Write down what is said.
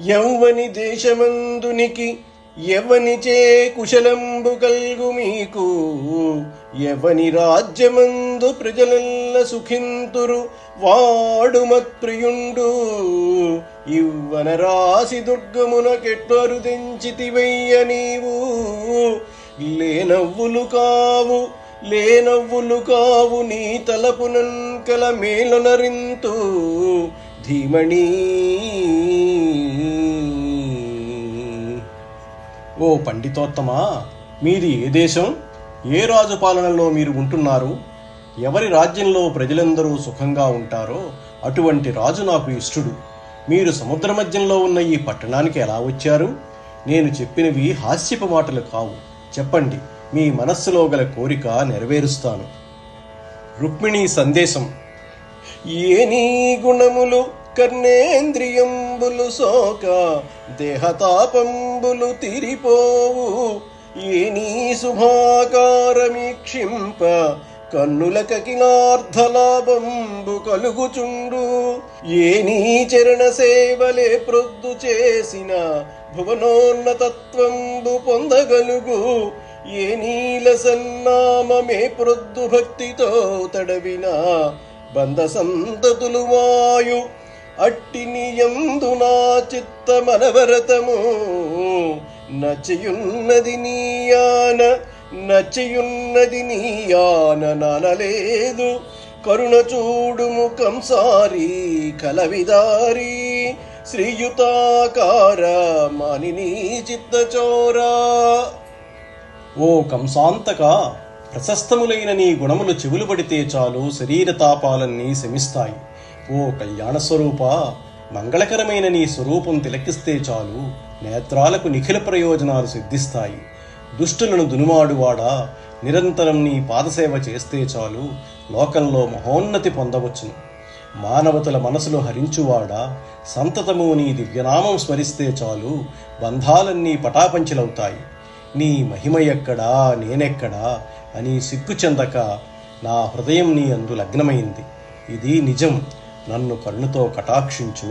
యౌవని దేశమందునికి ఎవనిచే కుశలంబు కల్గు మీకు. ఎవని రాజ్యమందు ప్రజలెల్ల సుఖింతురు వాడు మత్ప్రియుండు ఇవ్వన రాసి దుర్గమున కెట్టరు తెంచితివయ్య నీవు. లేనవ్వులు కావు లేనవ్వులు కావు నీ తలపునంకల కల ధీమణీ ఓ పండితోత్తమా మీది ఏ దేశం? ఏ రాజు పాలనలో మీరు ఉంటున్నారు? ఎవరి రాజ్యంలో ప్రజలందరూ సుఖంగా ఉంటారో అటువంటి రాజు నాకు ఇష్టుడు. మీరు సముద్ర మధ్యంలో ఉన్న ఈ పట్టణానికి ఎలా వచ్చారు? నేను చెప్పినవి హాస్యపు మాటలు కావు. చెప్పండి మీ మనస్సులో గల కోరిక నెరవేరుస్తాను. రుక్మిణి సందేశం. ఏ నీ గుణములు కర్ణేంద్రియంబులు సోక దేహతాపంబులు తిరిపోవు. ఏ నీ శుభాకారమీక్షింప కన్నుల కకిలార్థలాభంబు కలుగుచుండు. ఏ నీ చరణ సేవలే ప్రొద్దు చేసిన భువనోన్నతత్వంబు పొందగలుగు. ఏ నీల సన్నామమే ప్రొద్దు భక్తితో తడవిన బంధ సంతతులు వాయు అట్టి నియందు నా చిత్త మనవరతము నచయున్నది నీయాన నచయున్నది నీయాన ననలేదు కరుణ చూడుము కంసారి కలవిదారి. శ్రీయుతాకార మానిని చిత్తచోరా ఓ కంసాంతక ప్రశస్తములైన నీ గుణములు చెవులు పడితే చాలు శరీర తాపాలన్నీ శమిస్తాయి. ఓ కళ్యాణ స్వరూప మంగళకరమైన నీ స్వరూపం తిలకిస్తే చాలు. నేత్రాలకు నిఖిల ప్రయోజనాలు సిద్ధిస్తాయి. దుష్టులను దునుమాడువాడా నిరంతరం నీ పాదసేవ చేస్తే చాలు. లోకంలో మహోన్నతి పొందవచ్చును. మానవతల మనసులో హరించువాడా సంతతము నీ దివ్యనామం స్మరిస్తే చాలు. బంధాలన్నీ పటాపంచలవుతాయి. నీ మహిమ ఎక్కడా నేనెక్కడా అని సిగ్గు చెందక నా హృదయం నీ అందు లగ్నమైంది. ఇది నిజం. నన్ను కరుణతో కటాక్షించు